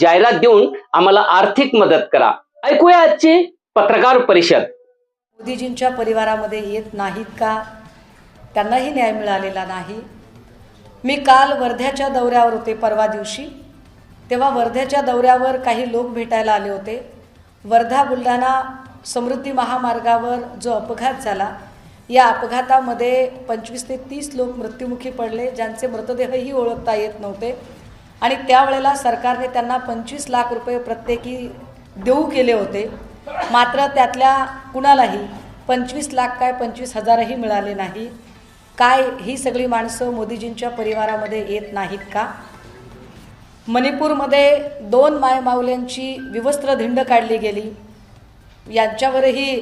जाहिरात देऊन आम्हाला आर्थिक मदत करा. ऐकूया आजची पत्रकार परिषद. मोदीजींच्या परिवारामध्ये येत नाहीत का? त्यांनाही न्याय मिळालेला नाही. मी काल वर्ध्याच्या दौऱ्यावर होते परवा दिवशी. तेव्हा वर्ध्याच्या दौऱ्यावर काही लोक भेटायला आले होते. वर्धा बुलढाणा समृद्धी महामार्गावर जो अपघात झाला या अपघातामध्ये पंचवीस ते तीस लोक मृत्युमुखी पडले ज्यांचे मृतदेहही ओळखता येत नव्हते. आणि त्यावेळेला सरकारने त्यांना पंचवीस लाख रुपये प्रत्येकी देऊ केले होते. मात्र त्यातल्या कुणालाही पंचवीस लाख काय पंचवीस हजारही मिळाले नाही. काय ही सगळी माणसं मोदीजींच्या परिवारामध्ये येत नाहीत का? मणिपूरमध्ये दोन मायमाऊल्यांची विवस्त्र धिंड काढली गेली. यांच्यावरही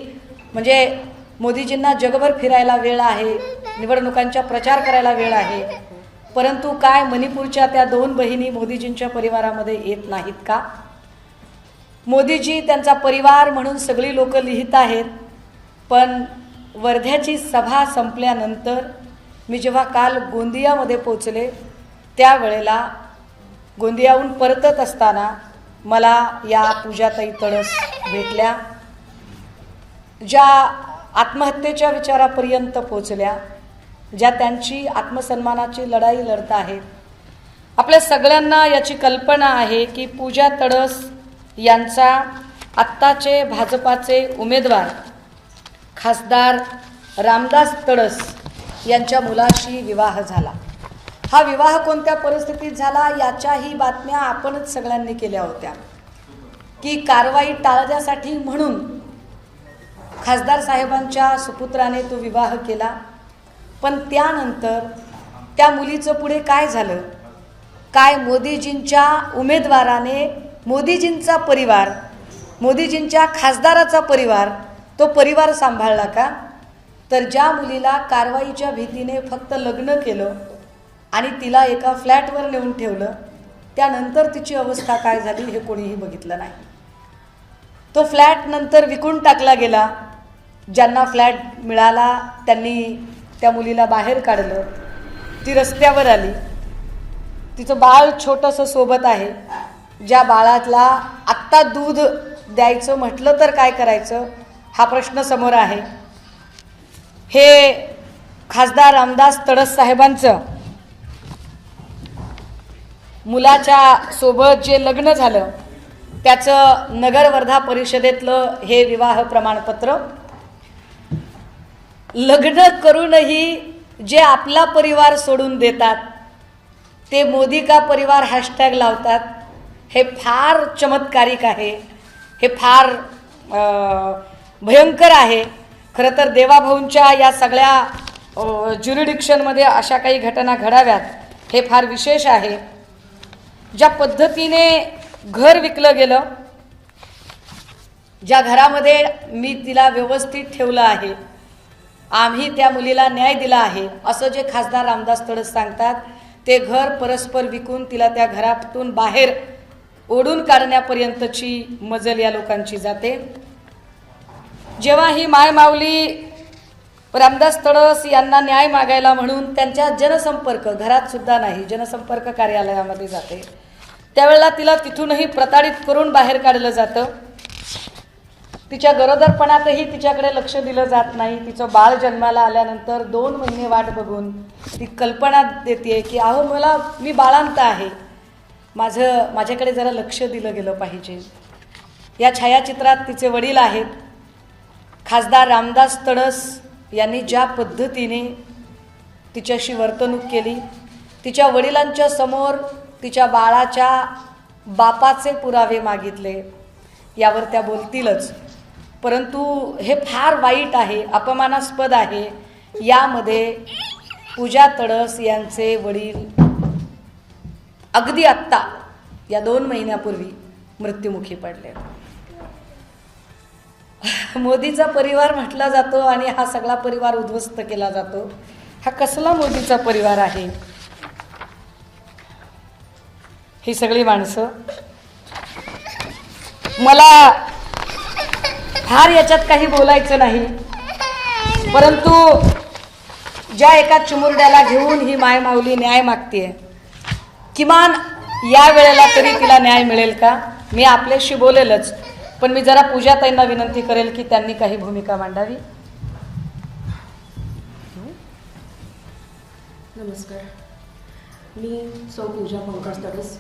म्हणजे मोदीजींना जगभर फिरायला वेळ आहे निवडणुकांचा प्रचार करायला वेळ आहे. परंतु काय मणिपूरच्या त्या दोन बहिणी मोदीजींच्या परिवारामध्ये येत नाहीत का? मोदीजी त्यांचा परिवार म्हणून सगळी लोक लिहित आहेत पण वर्ध्याची सभा संपल्यानंतर मी जेव्हा काल गोंदियामध्ये पोचले त्यावेळेला गोंदियाहून परतत असताना मला या पूजाताई तळस भेटल्या ज्या आत्महत्येच्या विचारापर्यंत पोचल्या. ज्या त्यांची आत्मसन्मानाची लढाई लढत आहेत. आपल्या सगळ्यांना याची कल्पना आहे की पूजा तडस यांचा आत्ताचे भाजपाचे उमेदवार खासदार रामदास तडस यांच्या मुलाशी विवाह झाला. हा विवाह कोणत्या परिस्थितीत झाला याच्याही बातम्या आपणच सगळ्यांनी केल्या होत्या. की कारवाई टाळण्यासाठी म्हणून खासदार साहेबांच्या सुपुत्राने तो विवाह केला पण त्यानंतर त्या मुलीचं पुढे काय झालं? काय मोदीजींच्या उमेदवाराने मोदीजींचा परिवार मोदीजींच्या खासदाराचा परिवार तो परिवार सांभाळला का? तर ज्या मुलीला कारवाईच्या भीतीने फक्त लग्न केलं आणि तिला एका फ्लॅटवर नेऊन ठेवलं त्यानंतर तिची अवस्था काय झाली हे कोणीही बघितलं नाही. तो फ्लॅट नंतर विकून टाकला गेला. ज्यांना फ्लॅट मिळाला त्यांनी त्या मुलीला बाहेर काढलं. ती रस्त्यावर आली. तिचं बाळ छोटंसं सोबत आहे. ज्या बाळातला आत्ता दूध द्यायचं म्हटलं तर काय करायचं? हा प्रश्न समोर आहे. हे खासदार रामदास तडस साहेबांचं. मुलाच्या सोबत जे लग्न झालं त्याचं नगर वर्धा परिषदेतलं हे विवाह प्रमाणपत्र लग्न करूनही जे आपला परिवार सोडून देतात ते मोदी का परिवार हॅशटॅग लावतात हे फार चमत्कारिक आहे. हे फार भयंकर आहे. खरं तर देवाभाऊंच्या या सगळ्या ज्युरिडिक्शनमध्ये अशा काही घटना घडाव्यात हे फार विशेष आहे. ज्या पद्धतीने घर विकलं गेलं ज्या घरामध्ये मी तिला व्यवस्थित ठेवलं आहे आम्ही त्या मुलीला न्याय दिला आहे. असं जे खासदार रामदास तडस सांगतात ते घर परस्पर विकून तिला त्या घरातून बाहेर ओढून काढण्यापर्यंतची मजल या लोकांची जाते. जेव्हा ही मायमावली रामदास तडस यांना न्याय मागायला म्हणून त्यांच्या जनसंपर्क घरात सुद्धा नाही जनसंपर्क कार्यालयामध्ये जाते. त्यावेळेला तिला तिथूनही प्रताडित करून बाहेर काढलं जातं. तिच्या गरोदरपणातही तिच्याकडे लक्ष दिलं जात नाही. तिचं बाळ जन्माला आल्यानंतर दोन महिने वाट बघून ती कल्पना देते की अहो मला मी बाळांत आहे. माझं माझ्याकडे जरा लक्ष दिलं गेलं पाहिजे. या छायाचित्रात तिचे वडील आहेत. खासदार रामदास तडस यांनी ज्या पद्धतीने तिच्याशी वर्तणूक केली तिच्या वडिलांच्या समोर तिच्या बाळाच्या बापाचे पुरावे मागितले. यावर त्या बोलतीलच. परंतु हे फार वाईट आहे अपमानास्पद आहे. यामध्ये पूजा तडस यांचे वडील अगदी आत्ता या दोन महिन्यापूर्वी मृत्युमुखी पडले. मोदीचा परिवार म्हटला जातो आणि हा सगळा परिवार उद्ध्वस्त केला जातो. हा कसला मोदीचा परिवार आहे? ही सगळी माणसं. मला फार याच्यात काही बोलायचं नाही. परंतु ज्या एका चिमुरड्याला घेऊन ही माय माऊली न्याय मागतीये किमान या वेळेला तरी तिला न्याय मिळेल का? मी आपल्याशी बोलेलच पण मी जरा पूजाताईंना विनंती करेल की त्यांनी काही भूमिका मांडावी. नमस्कार. मी सौ पूजा पंकज तडस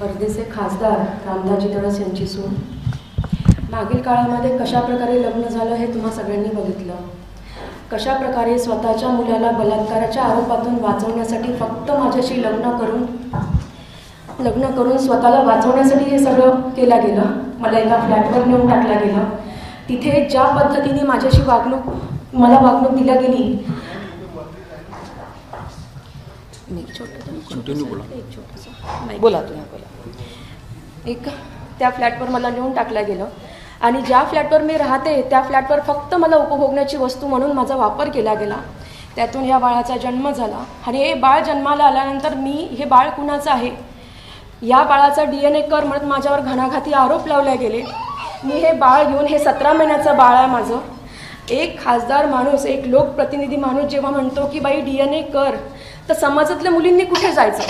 वर्धेचे खासदार रामदाजी तडस यांची सून. मागील काळामध्ये कशा प्रकारे लग्न झालं हे तुम्हा सगळ्यांनी बघितलं. कशा प्रकारे स्वतःच्या मुलाला बलात्काराच्या आरोपातून वाचवण्यासाठी फक्त माझ्याशी लग्न करून लग्न करून स्वतःला वाचवण्यासाठी हे सगळं केलं गेलं. मला एका फ्लॅटवर नेऊन टाकलं गेलं. तिथे ज्या पद्धतीने माझ्याशी वागणूक मला वागणूक दिल्या गेली. बोला तुम्ही बोला. एक त्या फ्लॅटवर मला नेऊन टाकलं गेलं. आणि ज्या फ्लॅटवर मी राहते त्या फ्लॅटवर फक्त मला उपभोगण्याची वस्तू म्हणून माझा वापर केला गेला. त्यातून या बाळाचा जन्म झाला. आणि हे बाळ जन्माला आल्यानंतर मी हे बाळ कुणाचं आहे? या बाळाचा डी एन ए कर म्हणत माझ्यावर घणाघाती आरोप लावले गेले. मी हे बाळ घेऊन हे सतरा महिन्याचं बाळ आहे माझं. एक खासदार माणूस एक लोकप्रतिनिधी माणूस जेव्हा म्हणतो की बाई डी एन ए कर. तर समाजातल्या मुलींनी कुठे जायचं?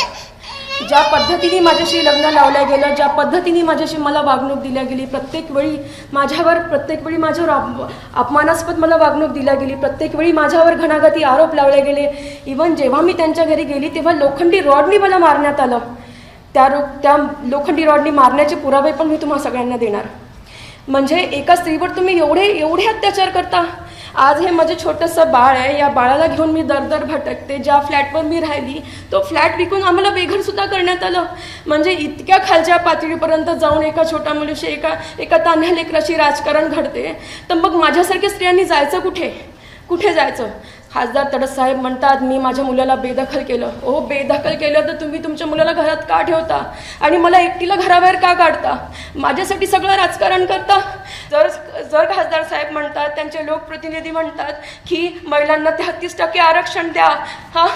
ज्या पद्धतीने माझ्याशी लग्न लावलं गेलं ज्या पद्धतीने माझ्याशी मला वागणूक दिल्या गेली प्रत्येक वेळी माझ्यावर प्रत्येक वेळी माझ्यावर अपमानास्पद मला वागणूक दिल्या गेली प्रत्येक वेळी माझ्यावर घणाघाती आरोप लावले गेले. इवन जेव्हा मी त्यांच्या घरी गेली तेव्हा लोखंडी रॉडनी मला मारण्यात आलं. त्या रो त्या लोखंडी रॉडनी मारण्याचे पुरावे पण मी तुम्हाला सगळ्यांना देणार. म्हणजे एका स्त्रीवर तुम्ही एवढे एवढे अत्याचार करता? आज हे माझं छोटंसं बाळ आहे. या बाळाला घेऊन मी दर दर भटकते. ज्या फ्लॅटवर मी राहिली तो फ्लॅट विकून आम्हाला बेघरसुद्धा करण्यात आलं. म्हणजे इतक्या खालच्या पातळीपर्यंत जाऊन एका छोट्या मुलीशी एका एका तान्ह्या लेकराशी राजकारण घडते. तर मग माझ्यासारख्या स्त्रियांनी जायचं कुठे? कुठे जायचं? खासदार तडस साहेब म्हणतात मी माझ्या मुलाला बेदखल केलं. ओ बेदखल केलं तर तुम्ही तुमच्या मुलाला घरात का ठेवता? आणि मला एकटीला घराबाहेर का काढता? माझ्यासाठी सगळं राजकारण करता? जर जर खासदार साहेब म्हणतात त्यांचे लोकप्रतिनिधी म्हणतात की महिलांना तेहतीस टक्के आरक्षण द्या. हां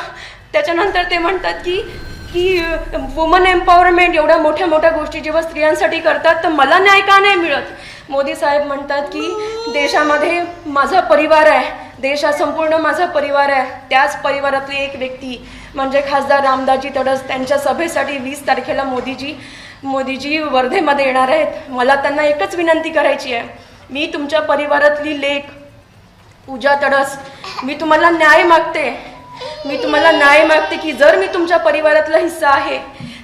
त्याच्यानंतर ते म्हणतात की की वुमन एम्पॉवरमेंट एवढ्या मोठ्या मोठ्या गोष्टी जेव्हा स्त्रियांसाठी करतात तर मला न्याय का नाही मिळत? मोदी साहेब म्हणतात की देशामध्ये माझा परिवार आहे देश हा संपूर्ण माझा परिवार आहे. त्याच परिवारातली एक व्यक्ती म्हणजे खासदार रामदासजी तडस त्यांच्या सभेसाठी वीस तारखेला मोदीजी मोदीजी वर्धेमध्ये येणार आहेत. मला त्यांना एकच विनंती करायची आहे. मी तुमच्या परिवारातली लेख पूजा तडस मी तुम्हाला न्याय मागते. मी तुम्हाला न्याय मागते की जर मी तुमच्या परिवारातला हिस्सा आहे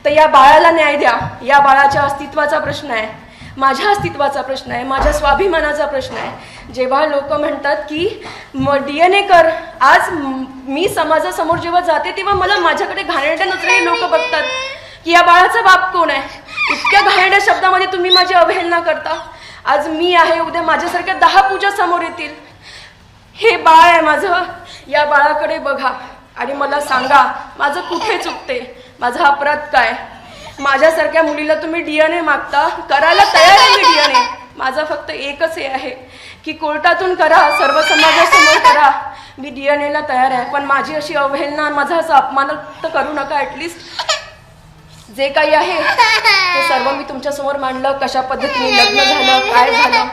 तर या बाळाला न्याय द्या. या बाळाच्या अस्तित्वाचा प्रश्न आहे. माझ्या अस्तित्वाचा प्रश्न आहे माझ्या स्वाभिमानाचा प्रश्न आहे. जेव्हा लोक म्हणतात की म डी एन ए कर आज मी समाजासमोर जेव्हा जाते तेव्हा मला माझ्याकडे घाणेरड्या नजरेने लोक बघतात की या बाळाचा बाप कोण आहे? इतक्या घाणेरड्या शब्दामध्ये तुम्ही माझी अवहेलना करता. आज मी आहे उद्या माझ्यासारख्या दहा पूजा समोर येतील. हे बाळ आहे माझं. या बाळाकडे बघा आणि मला सांगा माझं कुठे चुकते? माझा अपराध काय? माझ्यासारख्या मुलीला तुम्ही डीएनए मागता? करायला तयार आहे मी डीएनए माझं फक्त एकच हे आहे की कोर्टातून करा सर्व समाजासमोर करा. मी डीएनएला तयार आहे पण माझी अशी अवहेलना माझा असं अपमान तर करू नका ॲटलिस्ट जे काही आहे ते सर्व मी तुमच्यासमोर मांडलं. कशा पद्धतीने लग्न झालं काय झालं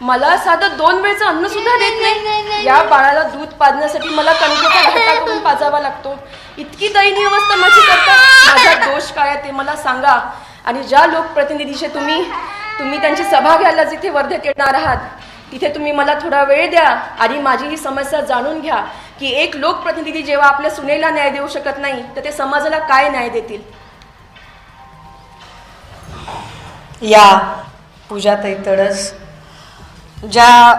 मला साधं दोन वेळचं अन्न सुद्धा देत नाही या बाळाला दूध पाजण्यासाठी मला कणकेचा घाटा करून पाजावा लागतो. इतकी दयनीय अवस्था माझी करता. माझा दोष काय आहे ते मला सांगा. आणि ज्या लोकप्रतिनिधीचे तुम्ही तुम्ही त्यांची सभा घ्यायला जिथे वर्धेत येणार आहात तिथे तुम्ही मला थोडा वेळ द्या आणि माझी ही समस्या जाणून घ्या की एक लोकप्रतिनिधी जेव्हा आपल्या सुनेला न्याय देऊ शकत नाही तर ते समाजाला काय न्याय देतील? या पूजाताई तडस. ज्या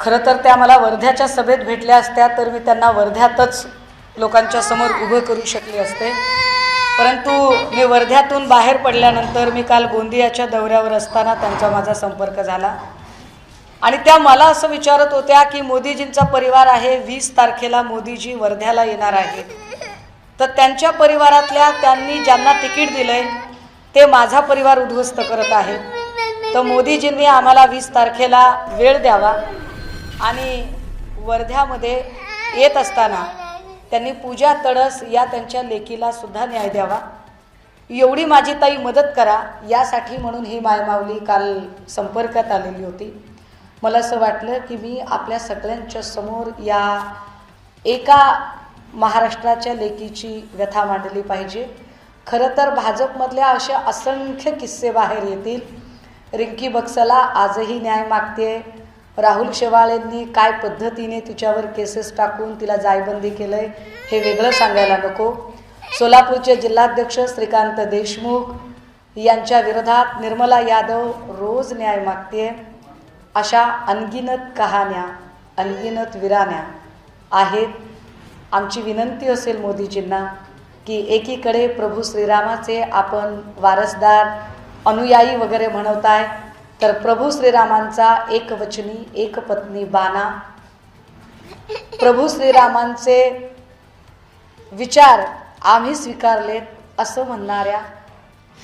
खरं तर त्या मला वर्ध्याच्या सभेत भेटल्या असत्या तर मी त्यांना वर्ध्यातच लोकांच्या समोर उभं करू शकले असते. परंतु मी वर्ध्यातून बाहेर पडल्यानंतर मी काल गोंदियाच्या दौऱ्यावर असताना त्यांचा माझा संपर्क झाला. आणि त्या मला असं विचारत होत्या की मोदीजींचा परिवार आहे वीस तारखेला मोदीजी वर्ध्याला येणार आहेत. तर त्यांच्या परिवारातल्या त्यांनी ज्यांना तिकीट दिलंय ते माझा परिवार उद्ध्वस्त करत आहेत. तर मोदीजींनी आम्हाला वीस तारखेला वेळ द्यावा. आणि वर्ध्यामध्ये येत असताना त्यांनी पूजा तडस या त्यांच्या लेकीला सुद्धा न्याय द्यावा. एवढी माझी ताई मदत करा यासाठी म्हणून ही मायमावली काल संपर्कात आलेली होती. मला असं वाटलं की मी आपल्या सगळ्यांच्या समोर या एका महाराष्ट्राच्या लेकीची व्यथा मांडली पाहिजे. खरं तर भाजपमधल्या अशा असंख्य किस्से बाहेर येतील. रिंकी बक्सला आजही न्याय मागते राहुल शेवाळेंनी काय पद्धतीने तिच्यावर केसेस टाकून तिला जायबंदी केलं आहे हे वेगळं सांगायला नको. सोलापूरचे जिल्हाध्यक्ष श्रीकांत देशमुख यांच्या विरोधात निर्मला यादव रोज न्याय मागते अशा अनगिनत कहाण्या अनगिनत विराण्या आहेत. आमची विनंती असेल मोदीजींना की एकीकडे प्रभू श्रीरामाचे आपण वारसदार अनुयायी वगैरे म्हणवताय तर प्रभू श्रीरामांचा एक वचनी एक पत्नी बाणा. प्रभू श्रीरामांचे विचार आम्ही स्वीकारलेत असं म्हणणाऱ्या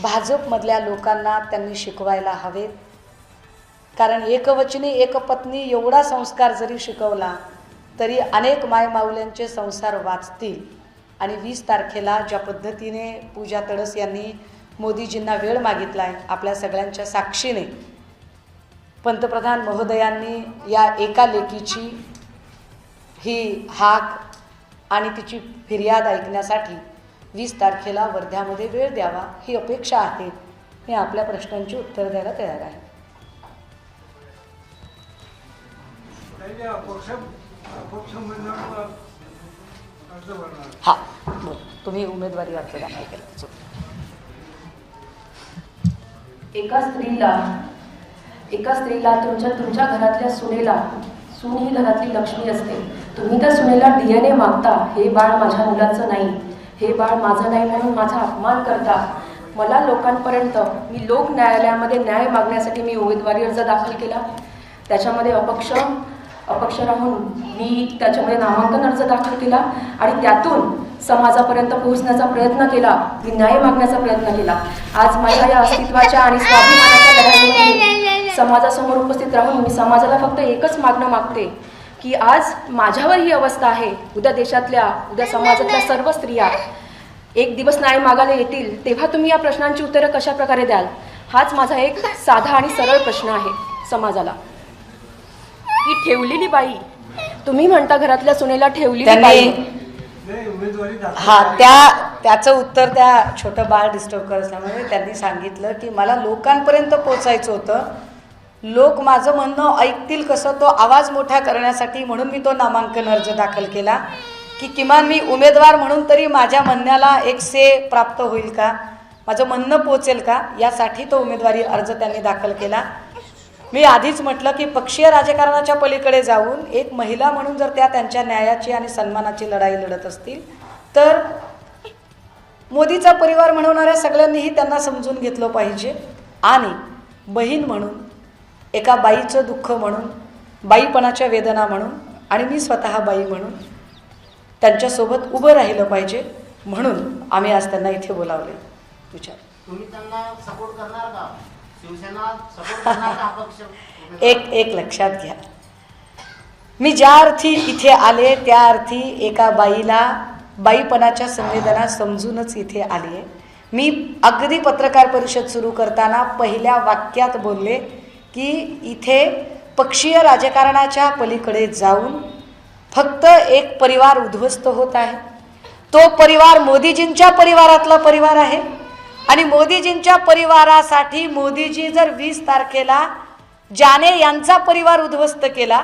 भाजपमधल्या लोकांना त्यांनी शिकवायला हवेत. कारण एकवचनी एकपत्नी एवढा संस्कार जरी शिकवला तरी अनेक मायमाऊल्यांचे संसार वाचतील. आणि वीस तारखेला ज्या पद्धतीने पूजा तडस यांनी मोदीजींना वेळ मागितला आहे आपल्या सगळ्यांच्या साक्षीने. पंतप्रधान महोदयांनी या एका लेकीची ही हाक आणि तिची फिर्याद ऐकण्यासाठी वीस तारखेला वर्ध्यामध्ये वेळ द्यावा ही अपेक्षा आहे. मी आपल्या प्रश्नांची उत्तर द्यायला तयार आहे. हा. तुम्ही उमेदवारी अर्ज दाखल केला. एका स्त्रीला एका स्त्रीला तुमच्या तुमच्या घरातल्या सुनेला सून ही घरातली लक्ष्मी असते. तुम्ही त्या सुनेला डी एन ए मागता हे बाळ माझ्या मुलाचं नाही. हे बाळ माझं नाही म्हणून माझा अपमान करता. मला लोकांपर्यंत मी लोक न्यायालयामध्ये न्याय मागण्यासाठी मी उमेदवारी अर्ज दाखल केला. त्याच्यामध्ये अपक्ष अपक्ष राहून मी त्याच्यामध्ये नामांकन अर्ज दाखल केला आणि त्यातून समाजापर्यंत पोहोचण्याचा प्रयत्न केला. मी न्याय मागण्याचा प्रयत्न केला. आज माझ्या या अस्तित्वाच्या आणि स्वाभिमानाच्या लढाईमध्ये समाजासमोर उपस्थित राहून मी समाजाला फक्त एकच मागणं मागते की आज माझ्यावर ही अवस्था आहे. उद्या देशातल्या उद्या समाजातल्या सर्व स्त्रिया एक दिवस न्याय मागायला येतील तेव्हा तुम्ही या प्रश्नांची उत्तरं कशा प्रकारे द्याल? हाच माझा एक साधा आणि सरळ प्रश्न आहे समाजाला. की ठेवलेली बाई. तुम्ही म्हणता घरातल्या सुनेला बाई. दाखल हा त्या त्याचं उत्तर त्या छोटं बाळ डिस्टर्ब करत असल्यामुळे त्यांनी सांगितलं की मला लोकांपर्यंत पोचायचं होतं. लोक माझं म्हणणं ऐकतील कसं तो आवाज मोठा करण्यासाठी म्हणून मी तो नामांकन अर्ज दाखल केला. की किमान मी उमेदवार म्हणून तरी माझ्या म्हणण्याला एक से प्राप्त होईल का? माझं म्हणणं पोचेल का? यासाठी तो उमेदवारी अर्ज त्यांनी दाखल केला. मी आधीच म्हटलं की पक्षीय राजकारणाच्या पलीकडे जाऊन एक महिला म्हणून जर त्या त्यांच्या न्यायाची आणि सन्मानाची लढाई लढत असतील तर मोदीचा परिवार म्हणवणाऱ्या सगळ्यांनीही त्यांना समजून घेतलं पाहिजे. आणि बहीण म्हणून एका बाईचं दुःख म्हणून बाईपणाच्या वेदना म्हणून आणि मी स्वतः बाई म्हणून त्यांच्यासोबत उभं राहिलं पाहिजे म्हणून आम्ही आज त्यांना इथे बोलावले. विचार. तुम्ही त्यांना सपोर्ट करणार का? एक एक लक्षात घ्या. मी ज्या अर्थी इथे आले त्या अर्थी एका बाईला बाईपणाच्या संवेदना समजूनच इथे आले मी अगदी पत्रकार परिषद सुरू करताना पहिल्या वाक्यात बोलले की इथे पक्षीय राजकारणाच्या पलीकडे जाऊन फक्त एक परिवार उद्ध्वस्त होत आहे. तो परिवार मोदीजींच्या परिवारातला परिवार आहे. आणि मोदीजींच्या परिवारासाठी मोदीजी जर वीस तारखेला ज्याने यांचा परिवार उद्ध्वस्त केला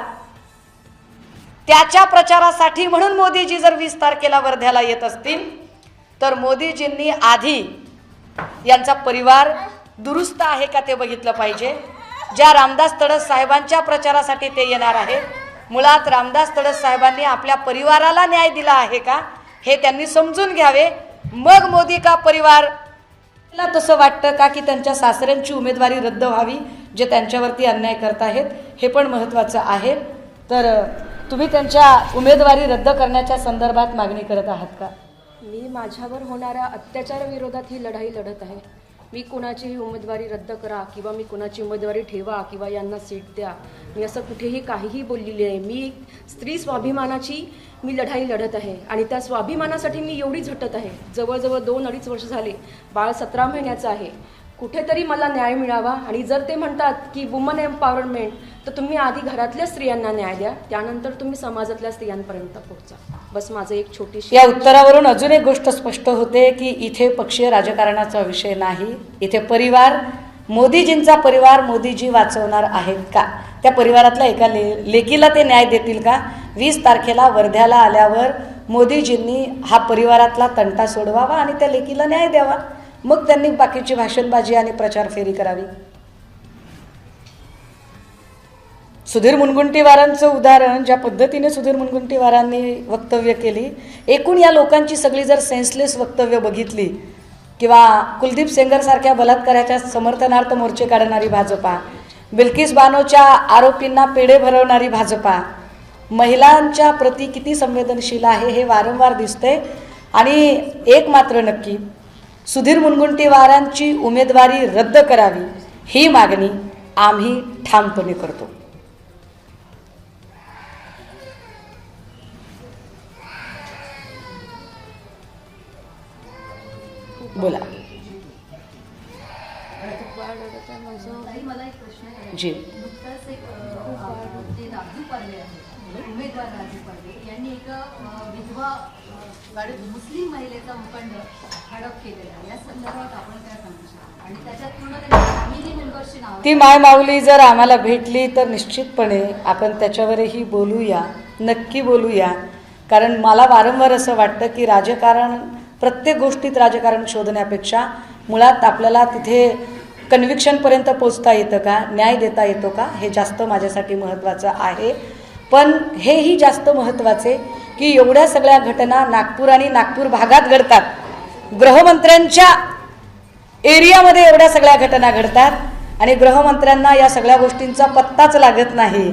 त्याच्या प्रचारासाठी म्हणून मोदीजी जर वीस तारखेला वर्ध्याला येत असतील तर मोदीजींनी आधी यांचा परिवार दुरुस्त आहे का ते बघितलं पाहिजे. ज्या रामदास तडस साहेबांच्या प्रचारासाठी ते येणार आहेत मुळात रामदास तडस साहेबांनी आपल्या परिवाराला न्याय दिला आहे का हे त्यांनी समजून घ्यावे. मग मोदी का परिवार मला तसं वाटतं का की त्यांच्या सासऱ्यांची उमेदवारी रद्द व्हावी जे त्यांच्यावरती अन्याय करत आहेत हे पण महत्त्वाचं आहे. तर तुम्ही त्यांच्या उमेदवारी रद्द करण्याच्या संदर्भात मागणी करत आहात का? मी माझ्यावर होणाऱ्या अत्याचाराविरोधात ही लढाई लढत आहे. मी कोणाचीही उमेदवारी रद्द करा किंवा मी कोणाची उमेदवारी ठेवा किंवा यांना सीट द्या. मी असं कुठेही काहीही बोललेली आहे. मी स्त्री स्वाभिमानाची मी लढाई लढत आहे आणि त्या स्वाभिमानासाठी मी एवढी झटत आहे. जवळजवळ दोन अडीच वर्ष झाले. बाळ सतरा महिन्याचं आहे. कुठेतरी मला न्याय मिळावा. आणि जर ते म्हणतात की वुमन एम्पॉवरमेंट तर तुम्ही आधी घरातल्या स्त्रियांना न्याय द्या. त्यानंतर तुम्ही समाजातल्या स्त्रियांपर्यंत पोहोचा. बस माझं एक छोटीशी या उत्तरावरून अजून एक गोष्ट स्पष्ट होते की इथे पक्षीय राजकारणाचा विषय नाही. इथे परिवार मोदीजींचा परिवार मोदीजी वाचवणार आहेत का? त्या परिवारातल्या एका ले लेकीला ते न्याय देतील का? वीस तारखेला वर्ध्याला आल्यावर मोदीजींनी हा परिवारातला तंटा सोडवावा आणि त्या लेकीला न्याय द्यावा. मग त्यांनी बाकीची भाषणबाजी आणि प्रचार फेरी करावी. सुधीर मुनगुंटीवारांचं उदाहरण ज्या पद्धतीने सुधीर मुनगुंटीवारांनी वक्तव्य केली एकूण या लोकांची सगळी जर सेन्सलेस वक्तव्य बघितली किंवा कुलदीप सेंगरसारख्या बलात्काराच्या समर्थनार्थ मोर्चे काढणारी भाजपा बिल्किस बानोच्या आरोपींना पेढे भरवणारी भाजपा महिलांच्या प्रती किती संवेदनशील आहे हे वारंवार दिसते आणि एक मात्र नक्की सुधीर मुनगुंटीवारांची उमेदवारी रद्द करावी ही मागणी आम्ही ठामपणे करतो. बोला. जी. उमेदवार राजू पारवे यांनी एका विधवा मुस्लिम महिलेचा मुखंड हडप केलेला ती माय माऊली जर आम्हाला भेटली तर निश्चितपणे आपण त्याच्यावरही बोलूया नक्की बोलूया. कारण मला वारंवार असं वाटतं की राजकारण प्रत्येक गोष्टीत राजकारण शोधण्यापेक्षा मुळात आपल्याला तिथे कन्व्हिक्शनपर्यंत पोचता येतं का न्याय देता येतो का हे जास्त माझ्यासाठी महत्त्वाचं आहे. पण हेही जास्त महत्त्वाचे की एवढ्या सगळ्या घटना नागपूर आणि नागपूर भागात घडतात. गृहमंत्र्यांच्या एरियामध्ये एवढ्या सगळ्या घटना घडतात आणि गृहमंत्र्यांना या सगळ्या गोष्टींचा पत्ताच लागत नाही.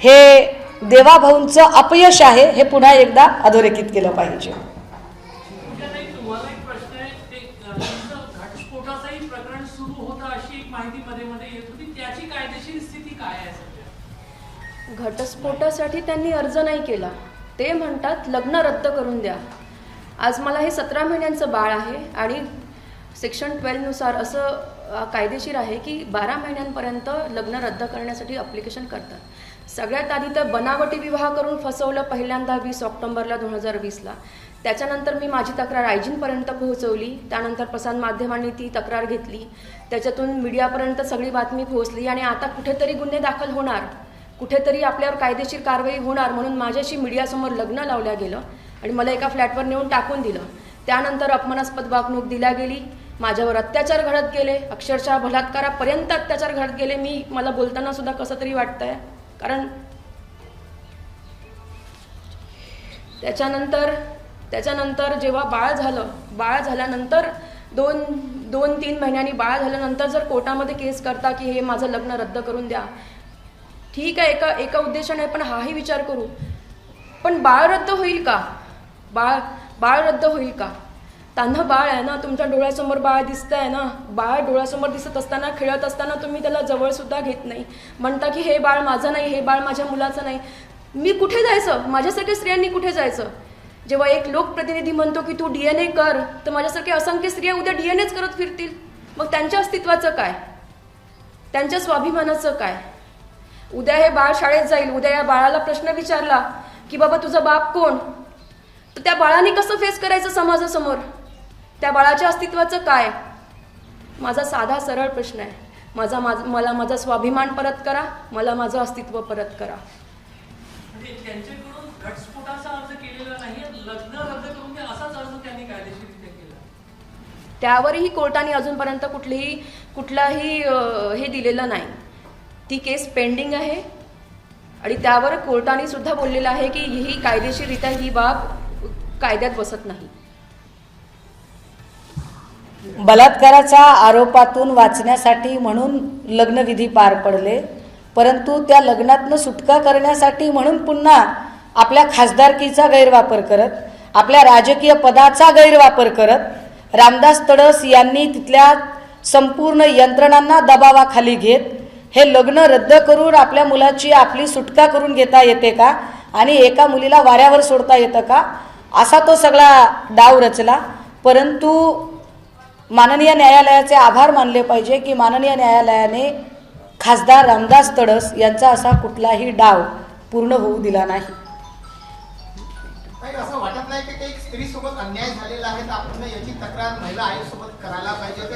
हे देवाभाऊंचं अपयश आहे हे पुन्हा एकदा अधोरेखित केलं पाहिजे. घटस्फोटासाठी त्यांनी अर्ज नाही केला. ते म्हणतात लग्न रद्द करून द्या. आज मला हे सतरा महिन्यांचं बाळ आहे आणि सेक्शन ट्वेल्वनुसार असं कायदेशीर आहे की बारा महिन्यांपर्यंत लग्न रद्द करण्यासाठी अप्लिकेशन करतात. सगळ्यात आधी तर बनावटी विवाह करून फसवलं पहिल्यांदा वीस ऑक्टोंबरला दोन हजार वीसला. त्याच्यानंतर मी माझी तक्रार आयजींपर्यंत पोहोचवली. त्यानंतर प्रसार माध्यमांनी ती तक्रार घेतली. त्याच्यातून मीडियापर्यंत सगळी बातमी पोहोचली आणि आता कुठेतरी गुन्हे दाखल होणार. कुठेतरी आपल्यावर कायदेशीर कारवाई होणार म्हणून माझ्याशी मीडियासमोर लग्न लावल्या गेलं आणि मला एका फ्लॅटवर नेऊन टाकून दिलं. त्यानंतर अपमानास्पद वागणूक दिल्या गेली. माझ्यावर अत्याचार घडत गेले अक्षरशः बलात्कारापर्यंत अत्याचार घडत गेले. मी मला बोलताना सुद्धा कसं तरी वाटतंय. कारण त्याच्यानंतर त्याच्यानंतर जेव्हा बाळ झालं बाळ झाल्यानंतर दोन दोन तीन महिन्यांनी बाळ झाल्यानंतर जर कोर्टामध्ये केस करता की हे माझं लग्न रद्द करून द्या. ठीक आहे एका एका उद्देशाने पण हाही विचार करू. पण बाळ रद्द होईल का? बाळ बाळ रद्द होईल का? त्यांना बाळ आहे ना तुमच्या डोळ्यासमोर बाळ दिसतंय ना बाळ डोळ्यासमोर दिसत असताना खेळत असताना तुम्ही त्याला जवळसुद्धा घेत नाही. म्हणता की हे बाळ माझं नाही हे बाळ माझ्या मुलाचं नाही. मी कुठे जायचं? माझ्यासारख्या स्त्रियांनी कुठे जायचं? जेव्हा एक लोकप्रतिनिधी म्हणतो की तू डी एन ए कर तर माझ्यासारख्या असंख्य स्त्रिया उद्या डी एन एच करत फिरतील. मग त्यांच्या अस्तित्वाचं काय? त्यांच्या स्वाभिमानाचं काय? उद्या हे बाळ शाळेत जाईल उद्या या बाळाला प्रश्न विचारला की बाबा तुझा बाप कोण? तर त्या बाळाने कसं फेस करायचं समाजासमोर? त्या बाळाच्या अस्तित्वाचं काय? माझा साधा सरळ प्रश्न आहे. माझा माझ मला माझा स्वाभिमान परत करा मला माझं अस्तित्व परत करा. म्हणजे त्यावरही कोर्टाने अजूनपर्यंत कुठलीही कुठलाही हे दिलेलं नाही. ती केस पेंडिंग आहे आणि त्यावर कोर्टाने सुद्धा बोललेलं आहे की ही कायदेशीररित्या ही बाब कायद्यात बसत नाही. बलात्काराच्या आरोपातून वाचण्यासाठी म्हणून लग्नविधी पार पडले. परंतु त्या लग्नातनं सुटका करण्यासाठी म्हणून पुन्हा आपल्या खासदारकीचा गैरवापर करत आपल्या राजकीय पदाचा गैरवापर करत रामदास तडस यांनी तिथल्या संपूर्ण यंत्रणांना दबावाखाली घेत हे लग्न रद्द करून आपल्या मुलाची आपली सुटका करून घेता येते का? आणि एका मुलीला वाऱ्यावर सोडता येतं का? असा तो सगळा डाव रचला. परंतु माननीय न्यायालयाचे आभार मानले पाहिजे की माननीय न्यायालयाने खासदार रामदास तडस यांचा असा कुठलाही डाव पूर्ण होऊ दिला नाही.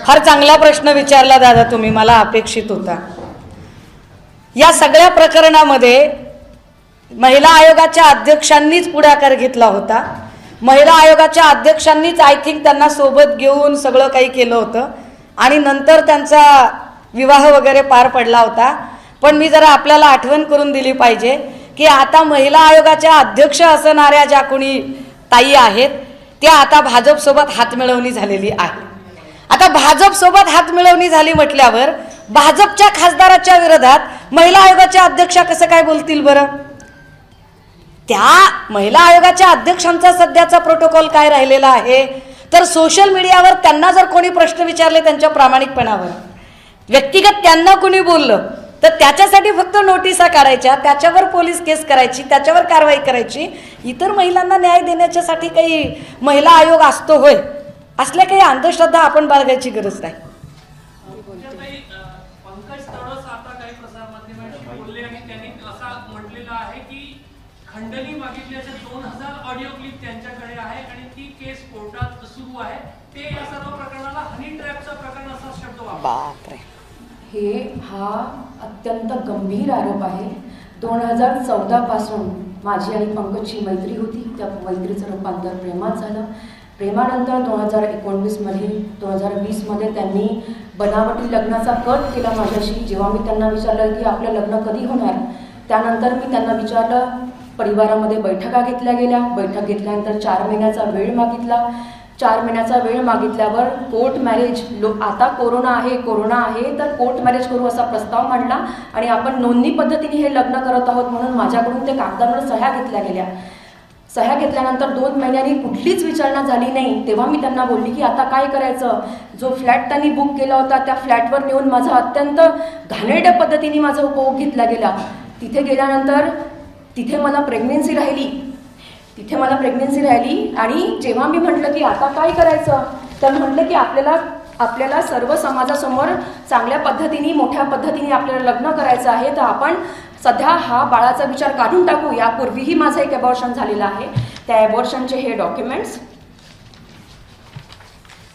फार चांगला प्रश्न विचारला दादा तुम्ही मला अपेक्षित होता. या सगळ्या प्रकरणामध्ये महिला आयोगाच्या अध्यक्षांनीच पुढाकार घेतला होता. महिला आयोगाच्या अध्यक्षांनीच आय थिंक त्यांना सोबत घेऊन सगळं काही केलं होतं. आणि नंतर त्यांचा विवाह वगैरे पार पडला होता. पण मी जरा आपल्याला आठवण करून दिली पाहिजे की आता महिला आयोगाच्या अध्यक्ष असणाऱ्या ज्या कोणी ताई आहेत त्या आता भाजपसोबत हातमिळवणी झालेली आहे. आता भाजपसोबत हातमिळवणी झाली म्हटल्यावर भाजपच्या खासदाराच्या विरोधात महिला आयोगाच्या अध्यक्षा कसं काय बोलतील बरं? त्या महिला आयोगाच्या अध्यक्षांचा सध्याचा प्रोटोकॉल काय राहिलेला आहे? तर सोशल मीडियावर त्यांना जर कोणी प्रश्न विचारले त्यांच्या प्रामाणिकपणावर व्यक्तिगत त्यांना कोणी बोललं तर त्याच्यासाठी फक्त नोटिसा काढायच्या त्याच्यावर पोलीस केस करायची त्याच्यावर कारवाई करायची इतर महिलांना न्याय देण्याच्यासाठी काही महिला आयोग असतो होय असल्या काही अंधश्रद्धा आपण बाळगायची गरज नाही त्याच्यातही, अ, पंकज तडस आता काही प्रसार माध्यमांशी बोलले आणि त्यांनी असा म्हटलेला आहे की खंडणी मागितल्याचे दोन हजार ऑडिओ क्लिप त्यांच्याकडे आहे आणि ती केस कोर्टात सुरू आहे ते या सर्व प्रकरणाला हनी ट्रॅपचं प्रकरण असा शब्द वापर बापरे हे हा अत्यंत गंभीर आरोप आहे. दोन हजार चौदापासून माझी आणि पंकजची मैत्री होती. त्या मैत्रीचं रूपांतर प्रेमात झालं. प्रेमानंतर दोन हजार एकोणवीसमध्ये दोन हजार वीसमध्ये त्यांनी बनावटी लग्नाचा कट केला माझ्याशी. जेव्हा मी त्यांना विचारलं की आपलं लग्न कधी होणार त्यानंतर मी त्यांना विचारलं परिवारामध्ये बैठका घेतल्या गेल्या. बैठक घेतल्यानंतर चार महिन्याचा वेळ मागितला. चार महिन्याचा वेळ मागितल्यावर कोर्ट मॅरेज लो आता कोरोना आहे कोरोना आहे तर कोर्ट मॅरेज करू असा प्रस्ताव मांडला आणि आपण नोंदणी पद्धतीने हे लग्न करत आहोत म्हणून माझ्याकडून ते कागदांवर सह्या घेतल्या गेल्या. सह्या घेतल्यानंतर दोन महिन्यांनी कुठलीच विचारणा झाली नाही. तेव्हा मी त्यांना बोलली की आता काय करायचं? जो फ्लॅट त्यांनी बुक केला होता त्या फ्लॅटवर नेऊन माझा अत्यंत घाणेरड्या पद्धतीने माझा उपभोग घेतला गेला. तिथे गेल्यानंतर तिथे मला प्रेग्नेन्सी राहिली. तिथे मला प्रेग्नन्सी राहिली आणि जेव्हा मी म्हटलं की आता काय करायचं? तर म्हटलं की आपल्याला आपल्याला सर्व समाजासमोर चांगल्या पद्धतीने मोठ्या पद्धतीने आपल्याला लग्न करायचं आहे. तर आपण सध्या हा बाळाचा विचार काढून टाकू. यापूर्वीही माझं एक अबॉर्शन झालेलं आहे. त्या अबॉर्शनचे हे डॉक्युमेंट्स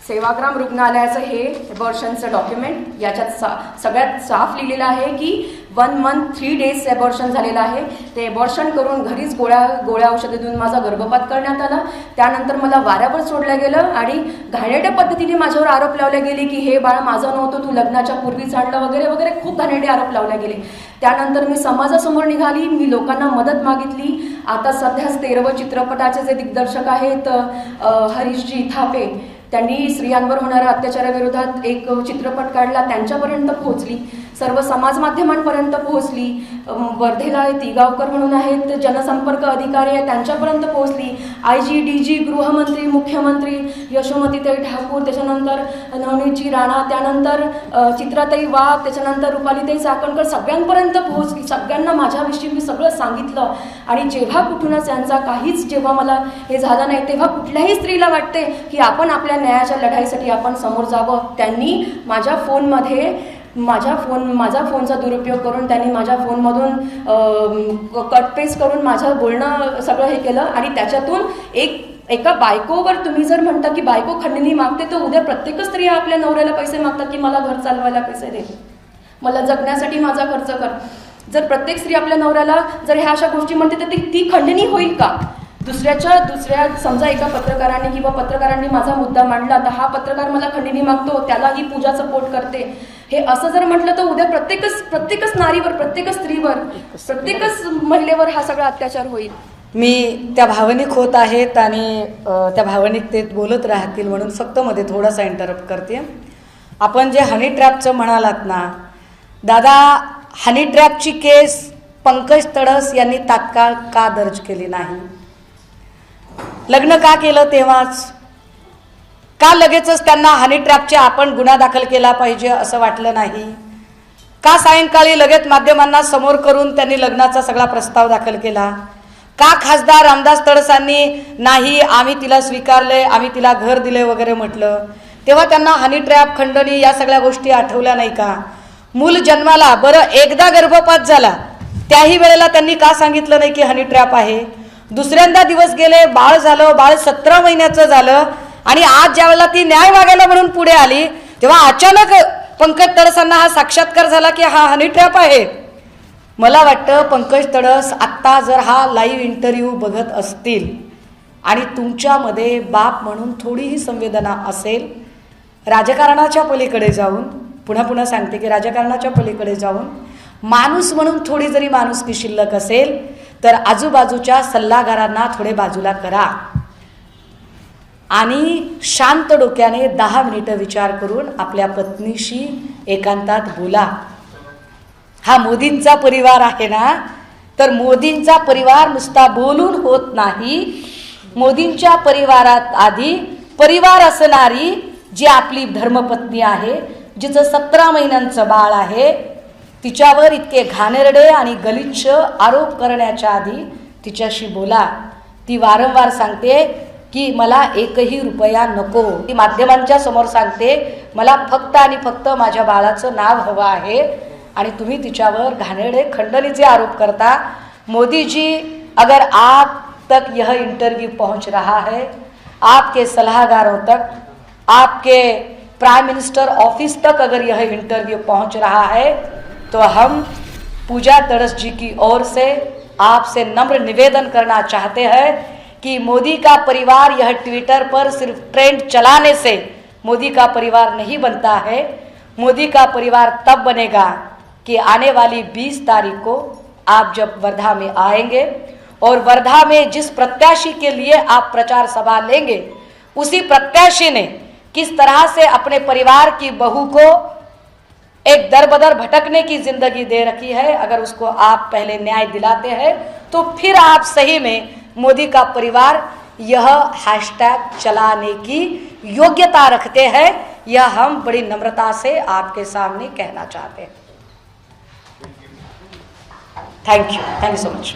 सेवाग्राम रुग्णालयाचं हे एबॉर्शनचं डॉक्युमेंट याच्यात सा सगळ्यात साफ लिहिलेलं आहे की one month three days abortion झालेलं आहे. ते एबॉर्शन करून घरीच गोळ्या गोळ्या औषधे देऊन माझा गर्भपात करण्यात आला. त्यानंतर मला वाऱ्यावर सोडलं गेलं आणि घाणेरड्या पद्धतीने माझ्यावर आरोप लावले गेले की हे बाळ माझं नव्हतं तू लग्नाच्या पूर्वीच आणलं वगैरे वगैरे खूप घाणेरडे आरोप लावले गेले. त्यानंतर मी समाजासमोर निघाली मी लोकांना मदत मागितली. आता सध्याच तेरवं चित्रपटाचे जे दिग्दर्शक आहेत हरीशजी थापे त्यांनी स्त्रियांवर होणाऱ्या अत्याचाराविरोधात एक चित्रपट काढला त्यांच्यापर्यंत पोहोचली. सर्व समाज माध्यमांपर्यंत पोहोचली. वर्धेला तिगावकर म्हणून आहेत जनसंपर्क अधिकारी आहेत त्यांच्यापर्यंत पोहोचली. आय जी डी जी गृहमंत्री मुख्यमंत्री यशोमतीताई ठाकूर त्याच्यानंतर नवनीतजी राणा त्यानंतर चित्राताई वाघ त्याच्यानंतर रुपालीताई चाकणकर सगळ्यांपर्यंत पोहोचली. सगळ्यांना माझ्याविषयी मी सगळं सांगितलं. आणि जेव्हा कुठूनच यांचा काहीच जेव्हा मला हे झालं नाही तेव्हा कुठल्याही स्त्रीला वाटते की आपण आपल्या न्यायाच्या लढाईसाठी आपण समोर जावं. त्यांनी माझ्या फोनमध्ये माझ्या फोन माझा फोनचा दुरुपयोग करून त्यांनी माझ्या फोनमधून कटपेस करून माझं बोलणं सगळं हे केलं आणि त्याच्यातून एक एका बायकोवर तुम्ही जर म्हणता की बायको खंडणी मागते तर उद्या प्रत्येक स्त्री आपल्या नवऱ्याला पैसे मागतात की मला घर चालवायला पैसे दे. मला जगण्यासाठी माझा खर्च कर. जर प्रत्येक स्त्री आपल्या नवऱ्याला जर ह्या अशा गोष्टी म्हणते तर ती ती खंडणी होईल का? दुसऱ्याच्या दुसऱ्या समजा एका पत्रकाराने किंवा पत्रकारांनी माझा मुद्दा मांडला तर हा पत्रकार मला खंडणी मागतो त्यालाही पूजा सपोर्ट करते. हे असं जर म्हटलं तर उद्या प्रत्येकच प्रत्येकच नारीवर प्रत्येकच स्त्रीवर प्रत्येकच महिलेवर हा सगळा अत्याचार होईल. मी त्या भावनिक होत आहेत आणि त्या भावनिकतेत बोलत राहतील म्हणून फक्त मध्ये थोडासा इंटरप्ट करते. आपण जे हनी ट्रॅपचं म्हणालात ना दादा हनी ट्रॅपची केस पंकज तडस यांनी तात्काळ का दर्ज केली नाही? लग्न का केलं तेव्हाच? का लगेचच त्यांना हनी ट्रॅपचे आपण गुन्हा दाखल केला पाहिजे असं वाटलं नाही? का सायंकाळी लगेच माध्यमांना समोर करून त्यांनी लग्नाचा सगळा प्रस्ताव दाखल केला? का खासदार रामदास तडसांनी नाही आम्ही तिला स्वीकारले आम्ही तिला घर दिले वगैरे म्हटलं? तेव्हा त्यांना हनी ट्रॅप खंडणी या सगळ्या गोष्टी आठवल्या नाही का? मूल जन्माला बरं एकदा गर्भपात झाला त्याही वेळेला त्यांनी का सांगितलं नाही की हनी ट्रॅप आहे? दुसऱ्यांदा दिवस गेले बाळ झालं बाळ सतरा महिन्याचं झालं आणि आज ज्या वेळेला ती न्याय मागायला म्हणून पुढे आली तेव्हा अचानक पंकज तडसांना हा साक्षात्कार झाला की हा हनी ट्रॅप आहे. मला वाटतं पंकज तडस आत्ता जर हा लाईव्ह इंटरव्ह्यू बघत असतील आणि तुमच्यामध्ये बाप म्हणून थोडीही संवेदना असेल राजकारणाच्या पलीकडे जाऊन पुन्हा पुन्हा सांगते की राजकारणाच्या पलीकडे जाऊन माणूस म्हणून थोडी जरी माणुसकी शिल्लक असेल तर आजूबाजूच्या सल्लागारांना थोडे बाजूला करा. आणि शांत डोक्याने दहा मिनिटं विचार करून आपल्या पत्नीशी एकांतात बोला. हा मोदींचा परिवार आहे ना? तर मोदींचा परिवार नुसता बोलून होत नाही. मोदींच्या परिवारात आधी परिवार असणारी जी आपली धर्मपत्नी आहे जिचं सतरा महिन्यांचं बाळ आहे तिच्यावर इतके घाणेरडे आणि गलिच्छ आरोप करण्याच्या आधी तिच्याशी बोला. ती वारंवार सांगते की मला एकही रुपया नको. ती माध्यमांच्या समोर सांगते मला फक्त आणि फक्त माझ्या बाळाचं नाव हवं आहे आणि तुम्ही तिच्यावर घाणेडे खंडणीचे आरोप करता. मोदीजी अगर आप तक यह इंटरव्यू पहुंच रहा है आपके सलाहकारों तक आपके प्राइम मिनिस्टर ऑफिस तक अगर यह इंटरव्यू पहुंच रहा है तो हम पूजा तड़स जी की ओर से आपसे नम्र निवेदन करना चाहते हैं कि मोदी का परिवार यह ट्विटर पर सिर्फ़ ट्रेंड चलाने से मोदी का परिवार नहीं बनता है। मोदी का परिवार तब बनेगा कि आने वाली 20 तारीख को आप जब वर्धा में आएँगे और वर्धा में जिस प्रत्याशी के लिए आप प्रचार सभा लेंगे, उसी प्रत्याशी ने किस तरह से अपने परिवार की बहू को एक दर बदर भटकने की ज़िंदगी दे रखी है, अगर उसको आप पहले न्याय दिलाते हैं तो फिर आप सही में मोदी का परिवार यह हैशटैग चलाने की योग्यता रखते हैं। यह हम बड़ी नम्रता से आपके सामने कहना चाहते हैं। Thank you thank you so much